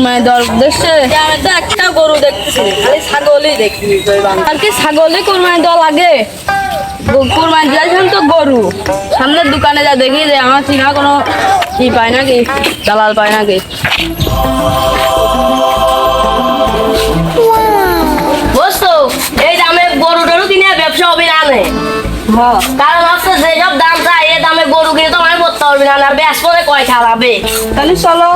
দেওয়ার উদ্দেশ্যে একটা গরু দেখতেছি খালি ছাগলই দেখতেছি আর কি ছাগলই কোরবানি দেওয়া লাগে গো- কোরবানি দিয়েছিলাম তো গরু। সামনের দোকানে যা দেখি যে আমার চিনা কোনো কি পায় নাকি? দালাল পায় নাকি? বুঝছ এই দামে গরু টরু কিনে ব্যবসা হবে না। হ্যাঁ। কারণ হচ্ছে যেসব দাম চাই এই দামে গরু কিনে তো মানে করতে পারবি না আর ব্যাস করে কয় খাওয়াবে তাহলে চলো।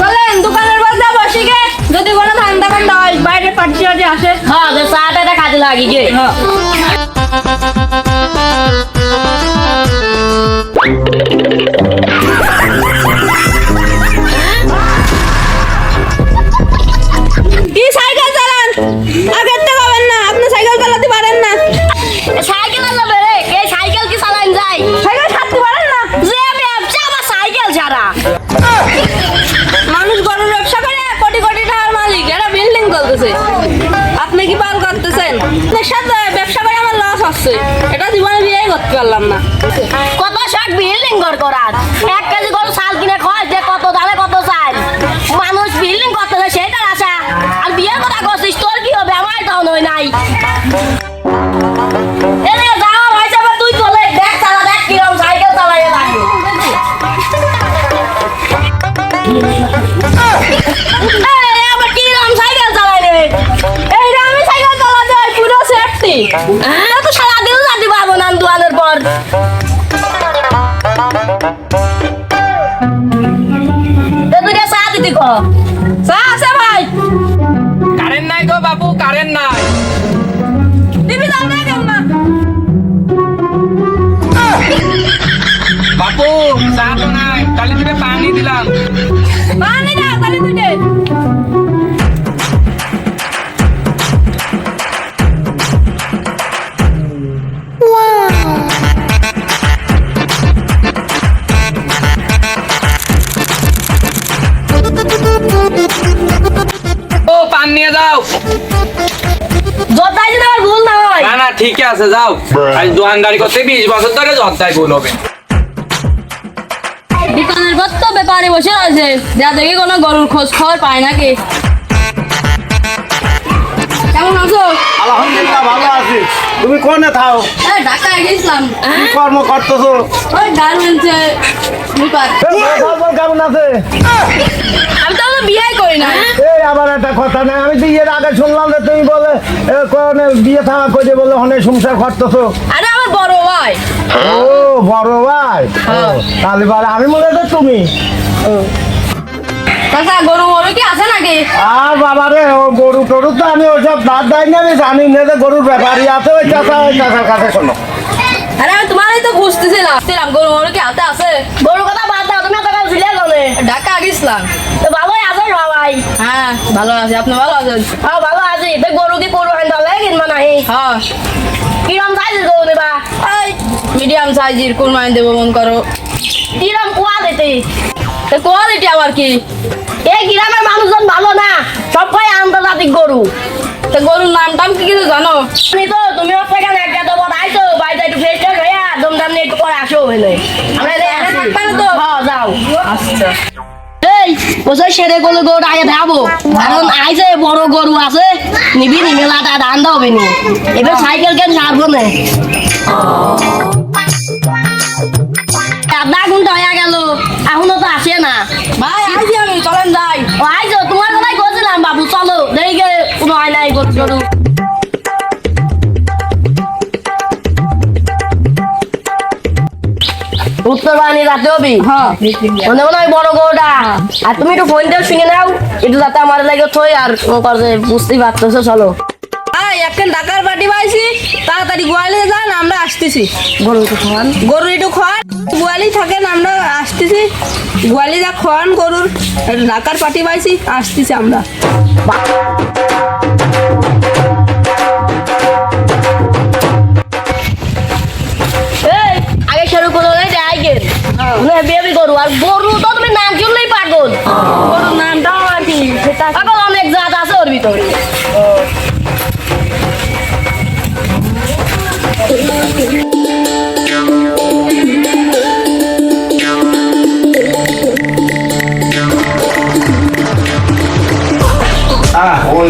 চলেন দোকানের বলতে বসি গে। যদি কোনো ঠান্ডা ঠান্ডা হয় বাইরে পার্টি আসে। হ্যাঁ চাটা খাতে লাগি গে। হ্যাঁ। করতেছে আপনি কি পাল করতেছেন? সাথে ব্যবসা করে আমার লস হচ্ছে। এটা জীবনে বিয়ে করতে পারলাম না। কত শখ বিল্ডিং ঘর করার? এক কেজি গরু চাল কিনে খায় যে কত দামে কত চাল মানুষ বিল্ডিং করতেছে সেটার আশা। আর বিয়ের কথা করছিস, তোর কি হবে? আমার তখন হয় নাই। এনে যাওয়া হ্যাঁ তো সারাদিন যাতে পারব না দোয়ানের পর। চা দিতে কো। চা আছে ভাই। কারেন্ট নাই গো বাবু কারেন্ট নাই। টিভি দাও না কেন না। বাপু চা তো নাই। তাহলে তুমি পানি দিলাম। ঠিক আছে যাও। আজ দোকানদারি করতে বিশ বছর ধরে জর্দায় ভুল হবে। দোকানের পর তো ব্যাপারে বসে আছে। যা দেখি কোনো গরুর খোঁজ খবর পায় নাকি? কেমন আছো? আলহামদুলিল্লাহ ভালো আছি। তুমি কোনে থাও? এ ঢাকায় গেছিলাম। কি কর্ম করতেছো? ওই গার্মেন্টসে স্লিপার কেমন আছে? আমি তো বিয়ে করি না আবার একটা কথা নেই। আমি তো এর আগে শুনলাম যে তুমি বলে কোনে বিয়ে থাকা করে বলে অনেক সংসার করতেছো। আরে আমার বড় ভাই। ও বড় ভাই? তাহলে বারে আমি মনে হয় তুমি। চাচা গরু মরু কি আছে নাকি? আর বাবা রে ও গরু টরু তো আমি ওসব দাঁত দেয় না আমি জানি না যে গরুর ব্যাপারই আছে। ওই চাষা ওই চাষার কাছে শোনো। আরে আমি তোমারই তো খুঁজতেছিলাম। ছিলাম গরু মরু কি হাতে আছে? গরুর কথা বাদ দাও তুমি এত কাল ছিলে গলে। ঢাকা গেছিলাম তো ভালোই সবাই হ্যাঁ ভালো আছি। আপনি ভালো আছেন? হ্যাঁ ভালো আছি। তো গরু কি গরু হান দলে কিনবা নাহি? হ্যাঁ। কিরম সাইজ গরু নেবা? মিডিয়াম সাইজের কুরবানি দেবো মন করো? কিরম কুয়া দিতে তো কোয়ালিটি আবার কি? এই গ্রামের মানুষজন ভালো না। সব কয় আন্তর্জাতিক গরু। তো গরুর নাম টাম কি কিছু জানো? তুমি তো তুমি কেন একটা তো। বাড়িতে একটু ফ্রেশ ট্রেশ হইয়া দম দাম নিয়ে একটু পরে আসো হইলে আমরা। থাকবে না তো? হ্যাঁ যাও। আচ্ছা। এই বছর সেরে গরু গরু আগে কারণ বড় গরু আছে নিবি নি মেলাটা ধান দাও বেনি। এবার সাইকেল কেন ছাড়বো না? আধা ঘণ্টা হয়ে গেল। এখনও তো আসে না। ভাই আইছি আমি চলেন যাই। ও আইছো তোমার কথাই বলছিলাম বাবু চলো। দেখে কোনো হয় নাই গরু গরু উত্তর বাহিনী রাতে হবি? হ্যাঁ মনে মনে হয় বড় গরুটা? আর তুমি একটু ফোন দিয়ে শুনে নাও একটু যাতে আমার লাগে থই আর কর বুঝতেই পারতেছো চলো। একটা ঢাকার বাটি পাইছি তাড়াতাড়ি গোয়ালে যান আমরা আসতেছি। গরু তো খাওয়ান গরু একটু খাওয়ান গোয়ালি থাকেন আমরা আসতেছি। গোয়ালি যা খাওয়ান গরুর একটা ঢাকার পাটি পাইছি আসতেছি আমরা।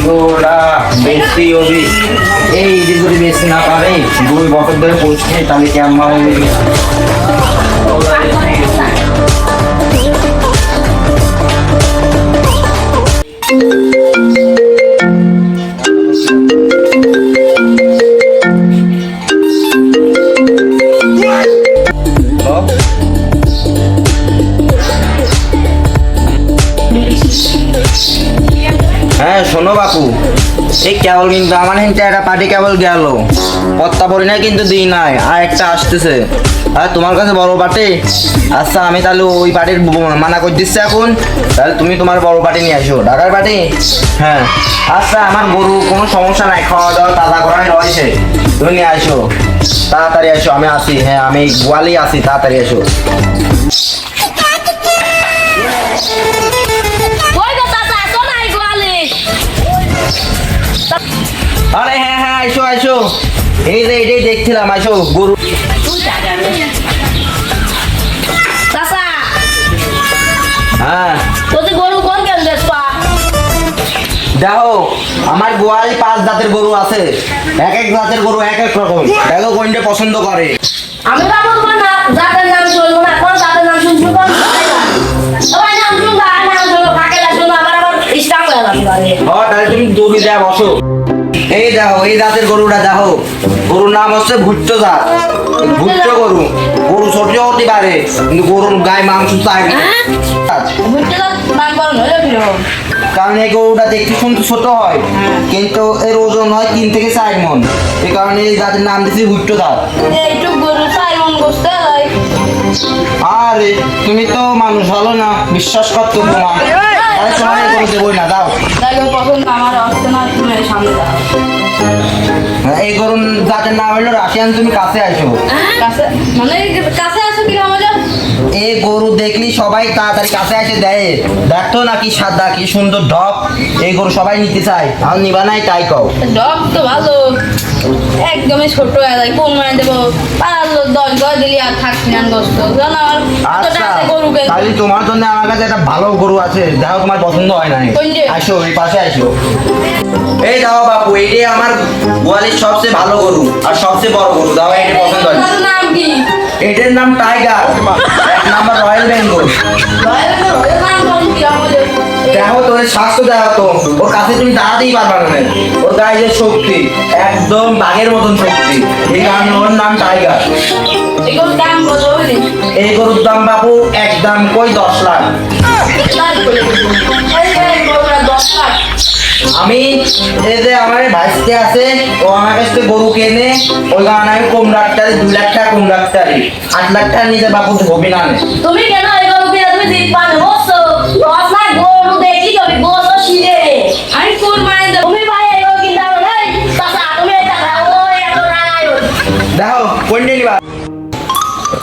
গরুটা বেশি ওবি এই যদি বেশি না পারে দুই বছর ধরে পড়ছে তাহলে কেমন হবে শোনো বাপু, এই কেবল কিন্তু আমার হিনতে একটা পার্টি কেবল গেল। পত্তা পরি না কিন্তু দিই নাই, আর একটা আসতেছে। আর তোমার কাছে বড় পার্টি আচ্ছা আমি তাহলে ওই পার্টির মানা করে দিচ্ছি এখন। তাহলে তুমি তোমার বড় পার্টি নিয়ে আসো। ঢাকার পার্টি হ্যাঁ। আচ্ছা আমার গরু কোনো সমস্যা নাই খাওয়া দাওয়া তাজা করাই রয়েছে। তুমি নিয়ে আসো। তাড়াতাড়ি আসো, আমি আসি। হ্যাঁ আমি গোয়ালি আসি, তাড়াতাড়ি আসো। আরে হ্যাঁ হ্যাঁ আইসো আইসো। এই যে এটাই দেখছিলাম আইসো গরু। চাচা হ্যাঁ। তোদের গরু কোন কেন দেখবা দেখো আমার গোয়ালি পাঁচ জাতের গরু আছে। এক এক জাতের গরু এক এক রকম। দেখো কোনটা পছন্দ করে। আমি বাবু তোমার না জাতের নাম শুনব না কোন জাতের নাম শুনব কোন সবাই নাম শুনব আর নাম শুনব কাকে না আমার আবার ইস্টাম হয়ে যাবে। ও তাহলে তুমি দৌড়ি দেয়া বসো। এই দেখো এই জাতের গরুটা দেখো। গরুর নাম হচ্ছে ভুট্টো জাত। ভুট্টো গরু। গরু ছোট হতে পারে কিন্তু গরুর গায়ে মাংস চাই হলো কীরকম কারণ এই গরুটা দেখতে শুনতে ছোট হয় কিন্তু এর ওজন হয় তিন থেকে চার মন। এই কারণে এই জাতের নাম দিচ্ছি ভুট্টো জাত। হয়। আরে তুমি তো মানুষ ভালো না বিশ্বাস করতো তোমার। তাহলে তোমার গরু দেবই না দাও। পছন্দ আমার আসছে না তুমি সামনে যাও এই গরুর জাতের নাম হলো রাশিয়ান তুমি কাছে আসো কাছে মানে কাছে আসো কি এই গরু দেখলি সবাই তাড়াতাড়ি কাছে এসে দেয়। দেখতো না কি সাদা কি সুন্দর ঢপ এই গরু সবাই নিতে চায়। আর নিবা নাই তাই কও। ডগ তো ভালো। একদমই ছোট হয়ে কোন মানে দেবো? দশ দিলি আর থাকছি না আচ্ছা তাহলে তোমার জন্য আমার কাছে একটা ভালো গরু আছে। দেখো তোমার পছন্দ হয় না আসো এই পাশে আসো। এই দাও বাপু এইটাই আমার গোয়ালির সবচেয়ে ভালো গরু আর সবচেয়ে বড় গরু। দাও এটা পছন্দ হয়। নাম কি? এটার নাম টাইগার। এক number royal Bengal. Royal royal নাম কি আমাদের? দেখো তো ওর স্বাস্থ্য দেখো তো। ওর কাছে তুমি দাঁড়াতেই পারবা না ওর গায়ে যে শক্তি একদম বাঘের মতন শক্তি। এই কারণে ওর নাম টাইগার। দাম এই গরুর দাম বাবু একদম কই দশ লাখ। আমি এই যে আমার ভাইসতে আছে ও আমার কাছ থেকে গরু কেনে ওই কারণে আমি কম ডাক্তারি দুই লাখ টাকা কম ডাক্তারি আট লাখ টাকা নিতে বাবু হবে না তুমি কেন এই গরু কিনে তুমি জিত পান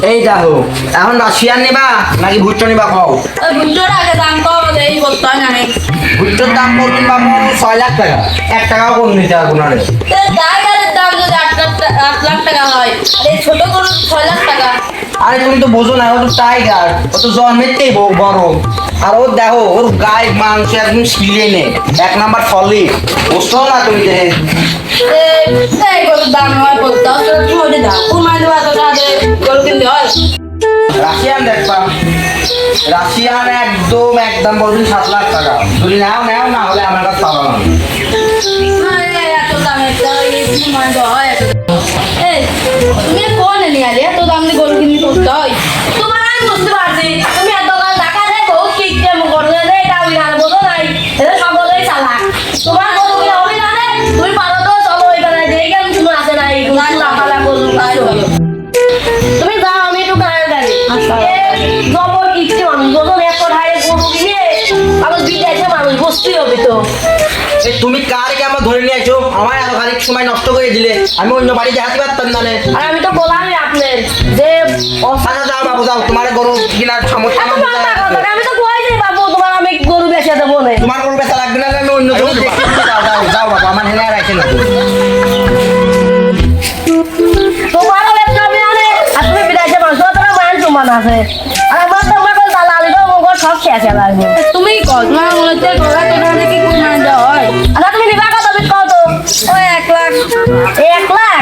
এই দেখো এখন রাশিয়ান নিবা নাকি ভুট্টো নিবা ওই বুঝছোটা আগে দাম কম এই বলতে হয় না ভুট্টোর দাম পড়বে বাবু ছয় লাখ টাকা। এক টাকাও কম নিতে পারব না রে। দাম যদি আট লাখ টাকা হয় এই ছোট গরু ছয় লাখ টাকা। আরে তুমি তো বোঝো না ও তো টাইগার ও তো জন্মেতেই বড়। আর ও দেখো ওর গায়ে মাংস একদম শিলে নে। এক নাম্বার ফলি। বুঝছ না তুমি যে দাম হয় বলতে হয় কি হতে দাম হয় রাশিয়ান দেখবা। রাশিয়ান একদম একদম বলবি সাত লাখ টাকা। যদি নাও নাও না হলে আমার কাছে পাবা না। তুমি কোন নিয়ে এত দাম দিয়ে গরু কিনতে করতে হয়। তোমার আমি বুঝতে পারছি। তুমি কারকে আমার ধরে নিয়ে আসো আমার এত খানিক সময় নষ্ট করে দিলে। আমি অন্য বাড়িতে হাতে পারতাম না আর আমি তো বললামই আপনার যে আচ্ছা যাও বাবু যাও তোমার গরু কিনার সামর্থ্য আমি তো কইছি বাবু তোমার আমি গরু বেচে দেবো না। তোমার গরু বেচা লাগবে না আমি অন্য গরু দেখি যাও যাও যাও বাবু আমার হেনে রাখে না। আনে আর তুমি বিদাইছে মানুষ তোমার মান সমান আছে। সব শেষ লাগবে তুমি কত তোমার মনে হচ্ছে গরু এত টাকা দিয়ে কি কোন মানে দেওয়া হয় আচ্ছা তুমি এক লাখ। এক লাখ?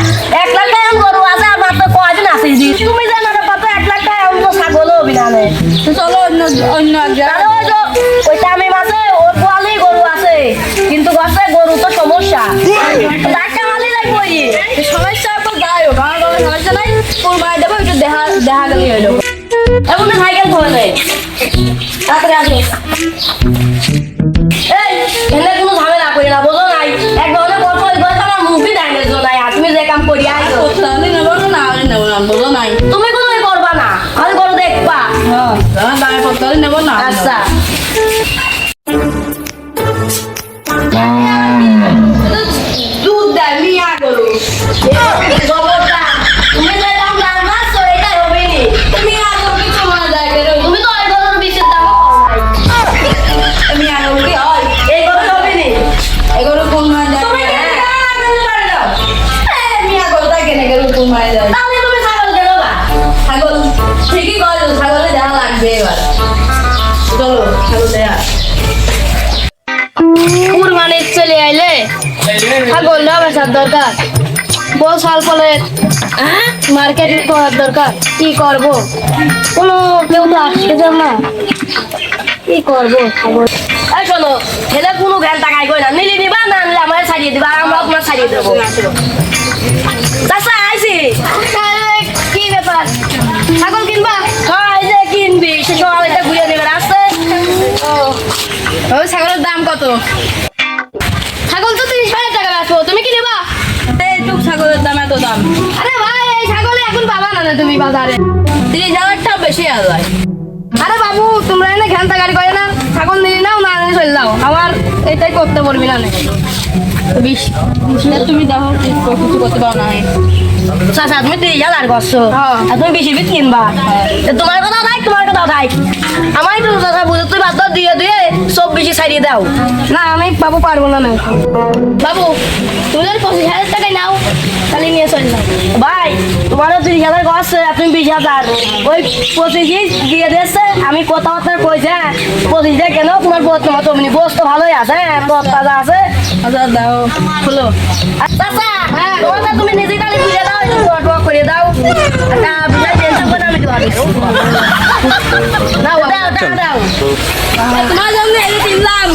টাকা গরু আছে আর মাত্র কয়দিন আছে তুমি জানো না কত এক লাখ টাকা এখন তো ছাগলও বিনালে তো চলো অন্য অন্য এক জায়গায় ওই ওই তামিম ওর গোয়ালি গরু আছে। কিন্তু গছে গরু তো সমস্যা। ডাক্তার মালি লাগবো সমস্যা তো যাই হোক আমার কোনো সমস্যা নাই। কোরবানি দেবো একটু দেখা দেখা গেলেই হলো এখন তো সাইকেল ধরে নেই তাড়াতাড়ি আসো। এই এখানে কোনো ঝামেলা করি না বোঝো নাই? একবার অনেক কথা গল্প আমার মুভি দেয় না তুমি যে কাম করি করতে হলে নেব না নেব না বলো নাই। তুমি দরকার। বল সাল ফলে মার্কেটিং করার দরকার। কি করব? কোনো কেউ তো আসতে না। কি করব? এই শোনো, ছেলে কোনো জ্ঞান টাকাই কই না। নিলি নিবা, না নিলে আমার ছাড়িয়ে দিবা, আর আমরা আপনার ছাড়িয়ে দেবো। চাচা আইসি কি ব্যাপার? ছাগল কিনবা? হ্যাঁ যে কিনবি। সে এটা ঘুরিয়ে নেবে আসছে ও ছাগলের দাম কত? তুমি কি নেবা? এইটুক ছাগলের দাম এত দাম। আরে ভাই এই ছাগলে এখন পাবা না না তুমি বাজারে। তিরিশ হাজারটা বেশি আর আরে বাবু তোমরা এনে ঘ্যান্তা গাড়ি করে না ছাগল নিলি নাও না নিয়ে চলে যাও। আমার এটাই করতে পারবি না বিশ বিশ তুমি দেখো কিছু করতে পারো না। চাচা তুমি তিরিশ হাজার করছ। হ্যাঁ। আর তুমি বেশি বিট কিনবা। তো তোমার কথা নাই তোমার কথা নাই। আমার একটু চাচা বুঝে তুই বাদ দাও দিয়ে দিয়ে সব বেশি ছাড়িয়ে দাও। না আমি বাবু পারব না না। বাবু তুমি যদি পঁচিশ হাজার টাকায় নাও তাহলে নিয়ে চলে যাও। ভাই তোমারও তিরিশ হাজার বিশ হাজার। ওই পঁচিশই দিয়ে দিয়েছে আমি কথাবার্তা কইছে হ্যাঁ পঁচিশ দিয়ে কেন? তোমার বোধ তোমার তুমি তো ভালোই আছে হ্যাঁ পথ তাজা আছে। আচ্ছা দাও খুলো। চাচা হ্যাঁ তুমি নিজে তাহলে বুঝে দাও করে দাও। দাও দাও দাও দাও তোমার জন্য এই কিনলাম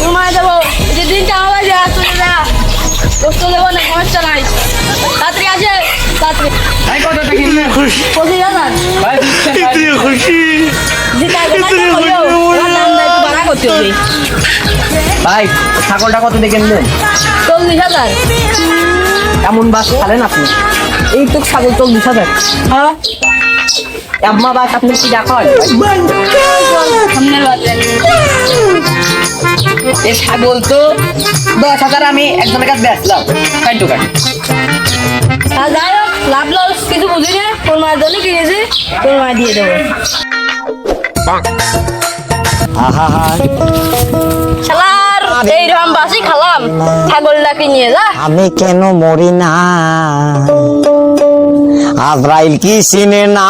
তোমার দেবো যে দিনটা যা চলে যা কষ্ট দেবো না সমস্যা নাই আছে কিনলেন পঁচিশ ভাই ছাগলটা কত দিয়ে কিনলেন? চল্লিশ হাজার। এমন বাস খালেন আপনি? এই তো ছাগল চল্লিশ হাজার। হ্যাঁ। আম্মা বাস আপনি কি দেখান সামনের বাজার ছাগল তো দশ হাজার আমি একজনের কাছে বেচলাম। কাট টু কাট যাই হোক লাভ লস কিছু বুঝি না। কোন মায়ের জন্য কিনেছি কোন মায় দিয়ে দেবো। শালার এইরকম বাসি খালাম। ছাগলটাকে নিয়ে যা। আমি কেন মরি না? আজরাইল কি চিনে না?